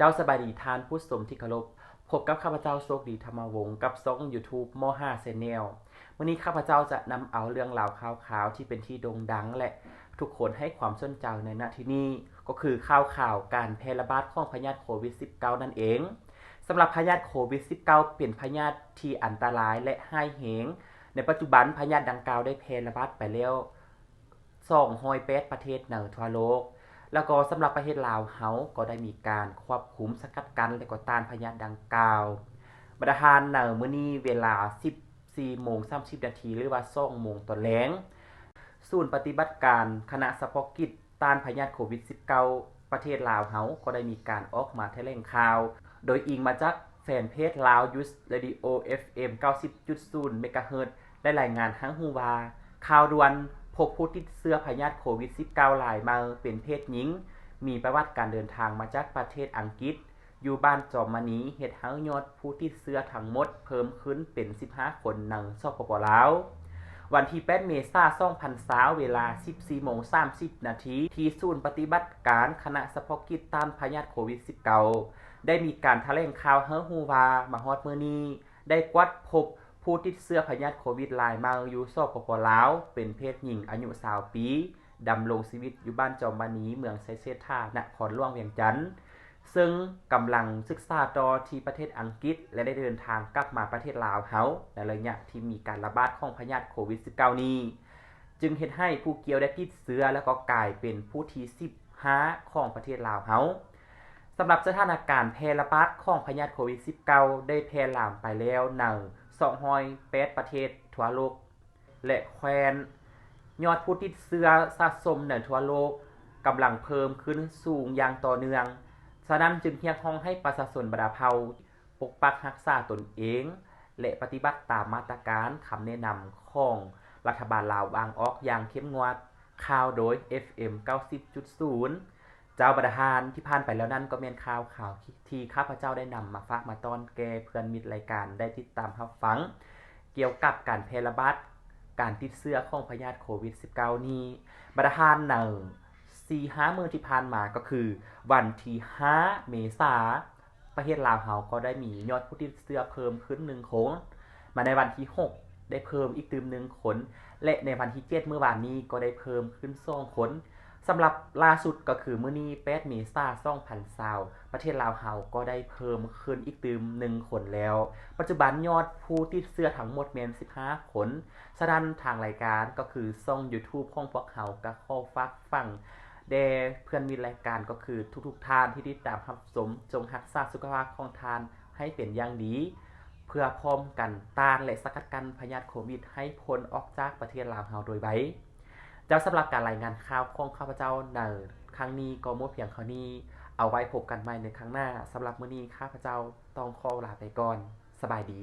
เจ้าสบายดีทานผู้ชมที่เคารพพบกับข้าพเจ้าโชคดีธรรมวงศ์กับซ่อง YouTube ม5 Channel วันนี้ข้าพเจ้าจะนำเอาเรื่องราวข่าวๆที่เป็นที่โด่งดังและทุกคนให้ความสนใจในณที่นี้ก็คือข่าวข่าวการแพร่ระบาดของพยาธิโควิด -19 นั่นเองสำหรับพยาธิโควิด -19 เป็นพยาธิที่อันตรายและห้ายเหง ในปัจจุบันพยาธิดังกล่าวได้แพร่ระบาดไปแล้ว208ประเทศในทั่วโลก แล้วก็สำหรับประเทศลาวเฮาก็ได้มีการควบคุมสกัดกั้นและก็ต้านพยาธิดังกล่าวบรรทานในมื้อนี้เวลา 14โมง30นาทีหรือว่า2โมงตอนแลงศูนย์ปฏิบัติการคณะเฉพกิจต้านพยาธิโควิด -19 ประเทศลาวเฮาก็ได้มีการออกมาแถลงข่าว โดยอิงมาจากแฟนเพจลาวยูสเรดิโอ FM 90.0เมกะเฮิรตซ์ได้รายงานทั้งฮูวาข่าวด่วน พบผู้ติดเชื้อพยาธิโควิด -19 หลายมาเป็นเพศหญิง มีประวัติการเดินทางมาจากประเทศอังกฤษ อยู่บ้านจอมมณีเฮ็ดให้ยอดผู้ติดเชื้อทั้งหมดเพิ่มขึ้นเป็น 15 คนในสปปลาววันที่ 8 เมษายน2020เวลา 14โมง30 นาทีที่ศูนย์ปฏิบัติการคณะเฉพาะกิจต้านพยาธิโควิด -19 ได้มีการแถลงข่าวเฮาฮู้ว่ามาฮอดมื้อนี้ได้กวัดพบ ผู้ติดเชื้อพยาธิโควิดลายมาอยู่สปปลาว เป็นเพศหญิงอายุ20ปีดำรงชีวิตอยู่บ้านจอมมณีเมืองไซเซท่านครหลวงเวียงจันทน์ซึ่งกำลังศึกษาต่อที่ประเทศอังกฤษ และได้เดินทางกลับมาประเทศลาวเฮาในระยะที่มีการระบาดของพยาธิโควิด -19 นี้ จึงเฮ็ดให้ผู้เกี่ยวได้ติดเชื้อแล้วก็กลายเป็นผู้ที่15ของประเทศลาวเฮาสำหรับสถานการณ์แพร่ระบาดของพยาธิโควิด -19 ได้แพร่ลามไปแล้วใน 208ประเทศทั่วโลก และแคว้นยอดผู้ติดเชื้อสะสมในทั่วโลกกำลังเพิ่มขึ้นสูงอย่างต่อเนื่อง ฉะนั้นจึงเรียกร้องให้ประชาชนบรรดาเผ่าปกปักรักษาตนเอง และปฏิบัติตามมาตรการคำแนะนำของรัฐบาลลาววางออกอย่างเข้มงวดข่าวโดย FM 90.0 เจ้าประธานที่ผ่านไปแล้วนั้นก็แม่นข่าวข่าวที่ข้าพเจ้าได้นำมาฝากมาต้อนแก่เพื่อนมิตรรายการได้ติดตามรับฟัง เกี่ยวกับการแพร่ระบาดการติดเชื้อของพยาธิโควิด -19 นี้ประธานหนึ่ง4-5มื้อที่ผ่านมาก็คือ วันที่5เมษาประเทศลาวเฮาก็ได้มียอดผู้ติดเชื้อเพิ่มขึ้น1คน มาในวันที่6ได้เพิ่มอีกตืม1คน และในวันที่7เมื่อวานนี้ก็ได้เพิ่มขึ้น2คน สำหรับล่าสุดก็คือมื้อนี้8เมษายน2020ประเทศลาวเฮาก็ได้เพิ่มขึ้นอีกตืม1คนแล้ว ปัจจุบันยอดผู้ติดเชื้อทั้งหมดแมน 15 คนฉะนั้นทางรายการก็คือช่อง YouTube ของพวกเฮาก็ขอฝากฟังแด่เพื่อนมีรายการก็คือทุกๆทานที่ติดตามรับชมจงรักษาสุขภาพของทานให้เป็นอย่างดี เพื่อพร้อมกันต้านและสกัดกันพยาธิโควิด ให้พ้นออกจากประเทศลาวเฮาโดยไว เจ้าสำหรับการรายงานข่าวของข้าพเจ้าในครั้งนี้ก็มดเพียงเท่านี้เอาไว้พบกันใหม่ในครั้งหน้าสำหรับมื้อนี้ข้าพเจ้าต้องขอลาไปก่อน สบายดี